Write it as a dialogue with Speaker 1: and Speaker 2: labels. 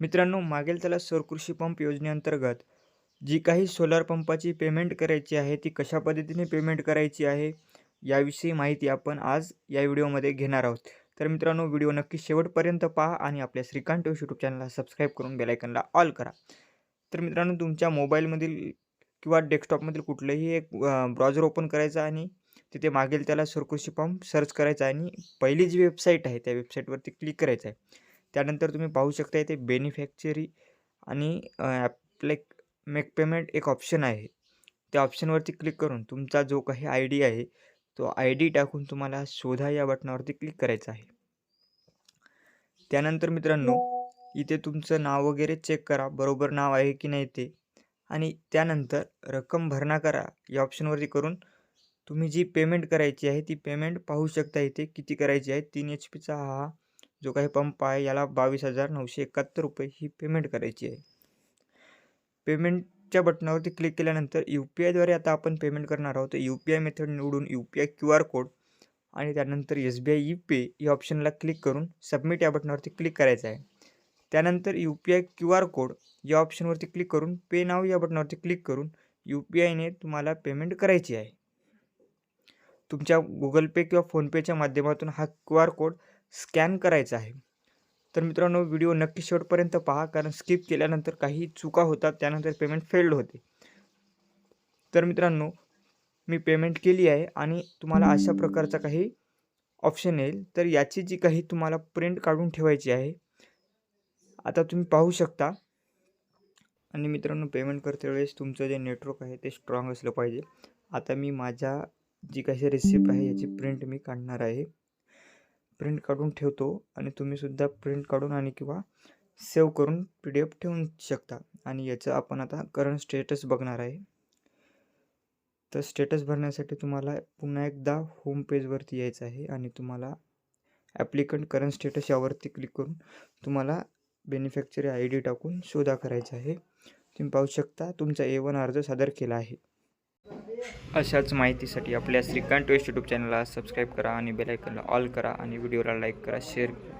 Speaker 1: मित्रांनो मागेल त्याला सौरकृषी पंप योजनेअंतर्गत जी काही सोलार पंपाची पेमेंट करायची आहे ती कशा पद्धतीने पेमेंट करायची आहे याविषयी माहिती आपण आज या व्हिडिओमध्ये घेणार आहोत. तर मित्रांनो व्हिडिओ नक्की शेवटपर्यंत पहा आणि आपल्या श्रीकांत यूट्यूब चॅनलला सबस्क्राईब करून बेलायकनला ऑल करा. तर मित्रांनो तुमच्या मोबाईलमधील किंवा डेस्कटॉपमधील कुठलंही एक ब्राउझर ओपन करायचं आणि तिथे मागेल त्याला सरकृषी पंप सर्च करायचा आणि पहिली जी वेबसाईट आहे त्या वेबसाईटवरती क्लिक करायचं आहे. त्यानंतर तुम्ही पाहू शकता इथे बेनिफॅक्चरी आणि ॲप्लेक मेक पेमेंट एक ऑप्शन आहे. त्या ऑप्शनवरती क्लिक करून तुमचा जो काही आय डी आहे तो आय डी टाकून तुम्हाला शोधा या बटनावरती क्लिक करायचं आहे. त्यानंतर मित्रांनो इथे तुमचं नाव वगैरे चेक करा बरोबर नाव आहे की नाही ते. आणि त्यानंतर रक्कम भरणा करा या ऑप्शनवरती करून तुम्ही जी पेमेंट करायची आहे ती पेमेंट पाहू शकता इथे किती करायची आहे तीन एच पीचा हा जो काही पंप आहे याला बावीस हजार नऊशे एकाहत्तर रुपये ही पेमेंट करायची आहे. पेमेंटच्या बटनावरती क्लिक केल्यानंतर यू पी आयद्वारे आता आपण पेमेंट करणार आहोत. यू पी आय मेथड निवडून U P I Q R code आणि त्यानंतर S B I e pay या ऑप्शनला क्लिक करून सबमिट या बटनावरती क्लिक करायचं आहे. त्यानंतर U P I Q R code या ऑप्शनवरती क्लिक करून पे नाव या बटनावरती क्लिक करून यू पी आयने तुम्हाला पेमेंट करायची आहे. तुमच्या गुगल पे किंवा फोनपेच्या माध्यमातून हा क्यू आर कोड स्कॅन करायचा आहे. तर मित्रांनो व्हिडिओ नक्की शेवटपर्यंत पहा कारण स्किप केल्यानंतर काही चुका होतात त्यानंतर पेमेंट फेल्ड होते. तर मित्रांनो मी पेमेंट केली आहे आणि तुम्हाला अशा प्रकारचा काही ऑप्शन येईल. तर याची जी काही तुम्हाला प्रिंट काढून ठेवायची आहे आता तुम्ही पाहू शकता. आणि मित्रांनो पेमेंट करते वेळेस तुमचं जे नेटवर्क आहे ते स्ट्रॉंग असलं पाहिजे. आता मी माझ्या जी काही रेसिपी आहे याची प्रिंट मी काढणार आहे. प्रिंट काढून ठेवतो आणि तुम्हीसुद्धा प्रिंट काढून आणि किंवा सेव्ह करून पी डी एफ ठेवून शकता. आणि याचं आपण आता करंट स्टेटस बघणार आहे. तर स्टेटस भरण्यासाठी तुम्हाला पुन्हा एकदा होम पेजवरती यायचं आहे आणि तुम्हाला ॲप्लिकंट करंट स्टेटस यावरती क्लिक करून तुम्हाला बेनिफॅक्चरी आय डी टाकून शोधा करायचा आहे. तुम्ही पाहू शकता तुमचा ए वन अर्ज सादर केला आहे. अशाच माहितीसाठी आपल्या श्रीकांत वेस्ट यूट्यूब चॅनलला सबस्क्राईब करा आणि बेलायकनला ऑल करा आणि व्हिडिओला लाईक करा शेअर करा